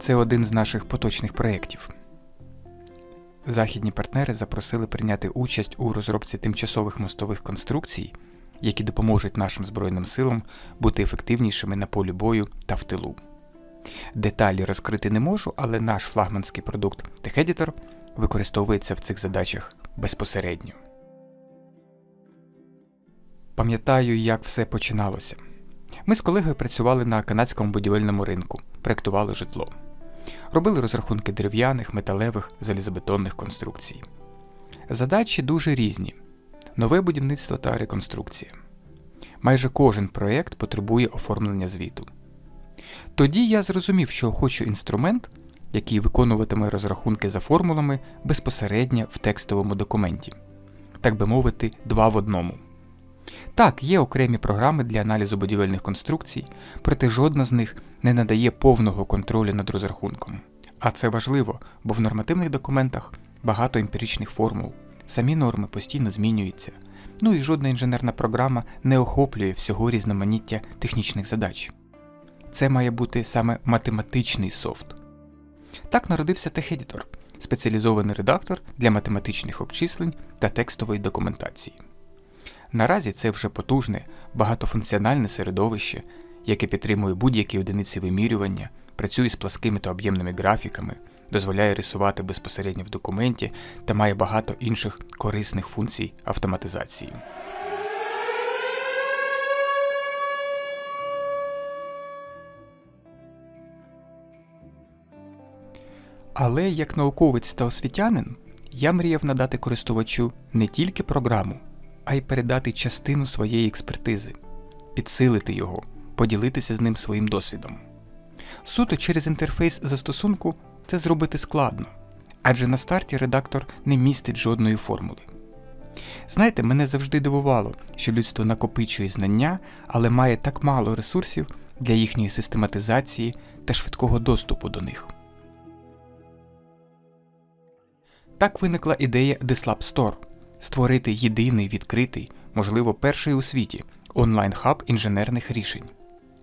Це один з наших поточних проєктів. Західні партнери запросили прийняти участь у розробці тимчасових мостових конструкцій, які допоможуть нашим Збройним силам бути ефективнішими на полі бою та в тилу. Деталі розкрити не можу, але наш флагманський продукт TechEditor використовується в цих задачах безпосередньо. Пам'ятаю, як все починалося. Ми з колегою працювали на канадському будівельному ринку, проєктували житло. Робили розрахунки дерев'яних, металевих, залізобетонних конструкцій. Задачі дуже різні: нове будівництво та реконструкція. Майже кожен проєкт потребує оформлення звіту. Тоді я зрозумів, що хочу інструмент, який виконуватиме розрахунки за формулами безпосередньо в текстовому документі, так би мовити, два в одному. Так, є окремі програми для аналізу будівельних конструкцій, проте жодна з них не надає повного контролю над розрахунком. А це важливо, бо в нормативних документах багато емпіричних формул, самі норми постійно змінюються, ну і жодна інженерна програма не охоплює всього різноманіття технічних задач. Це має бути саме математичний софт. Так народився TechEditor – спеціалізований редактор для математичних обчислень та текстової документації. Наразі це вже потужне, багатофункціональне середовище, яке підтримує будь-які одиниці вимірювання, працює з пласкими та об'ємними графіками, дозволяє рисувати безпосередньо в документі та має багато інших корисних функцій автоматизації. Але як науковець та освітянин я мріяв надати користувачу не тільки програму, а й передати частину своєї експертизи, підсилити його, поділитися з ним своїм досвідом. Суто через інтерфейс застосунку це зробити складно, адже на старті редактор не містить жодної формули. Знаєте, мене завжди дивувало, що людство накопичує знання, але має так мало ресурсів для їхньої систематизації та швидкого доступу до них. Так виникла ідея Dislab Store створити єдиний відкритий, можливо, перший у світі онлайн-хаб інженерних рішень.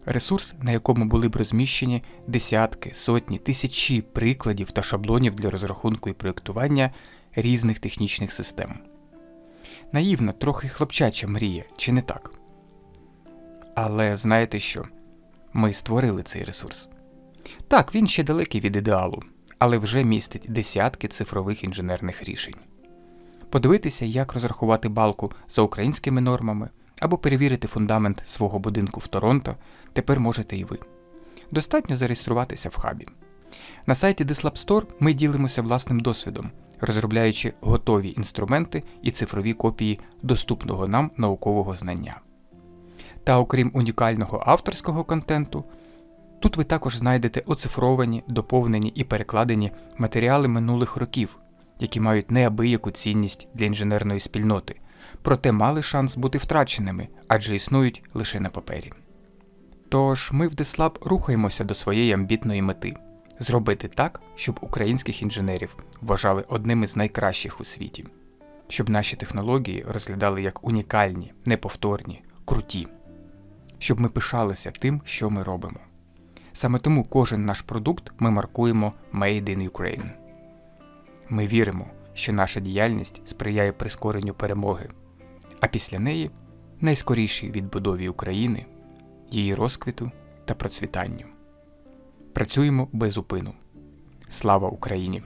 Ресурс, на якому були б розміщені десятки, сотні, тисячі прикладів та шаблонів для розрахунку і проєктування різних технічних систем. Наївна, трохи хлопчача мрія, чи не так? Але знаєте що? Ми створили цей ресурс. Так, він ще далекий від ідеалу, але вже містить десятки цифрових інженерних рішень. Подивитися, як розрахувати балку за українськими нормами, або перевірити фундамент свого будинку в Торонто, тепер можете і ви. Достатньо зареєструватися в хабі. На сайті Dislab Store ми ділимося власним досвідом, розробляючи готові інструменти і цифрові копії доступного нам наукового знання. Та окрім унікального авторського контенту, тут ви також знайдете оцифровані, доповнені і перекладені матеріали минулих років, які мають неабияку цінність для інженерної спільноти, проте мали шанс бути втраченими, адже існують лише на папері. Тож ми в Деслаб рухаємося до своєї амбітної мети зробити так, щоб українських інженерів вважали одним із найкращих у світі, щоб наші технології розглядали як унікальні, неповторні, круті, щоб ми пишалися тим, що ми робимо. Саме тому кожен наш продукт ми маркуємо Made in Ukraine. Ми віримо, що наша діяльність сприяє прискоренню перемоги, а після неї найскорішій відбудові України, її розквіту та процвітанню. Працюємо без упину. Слава Україні!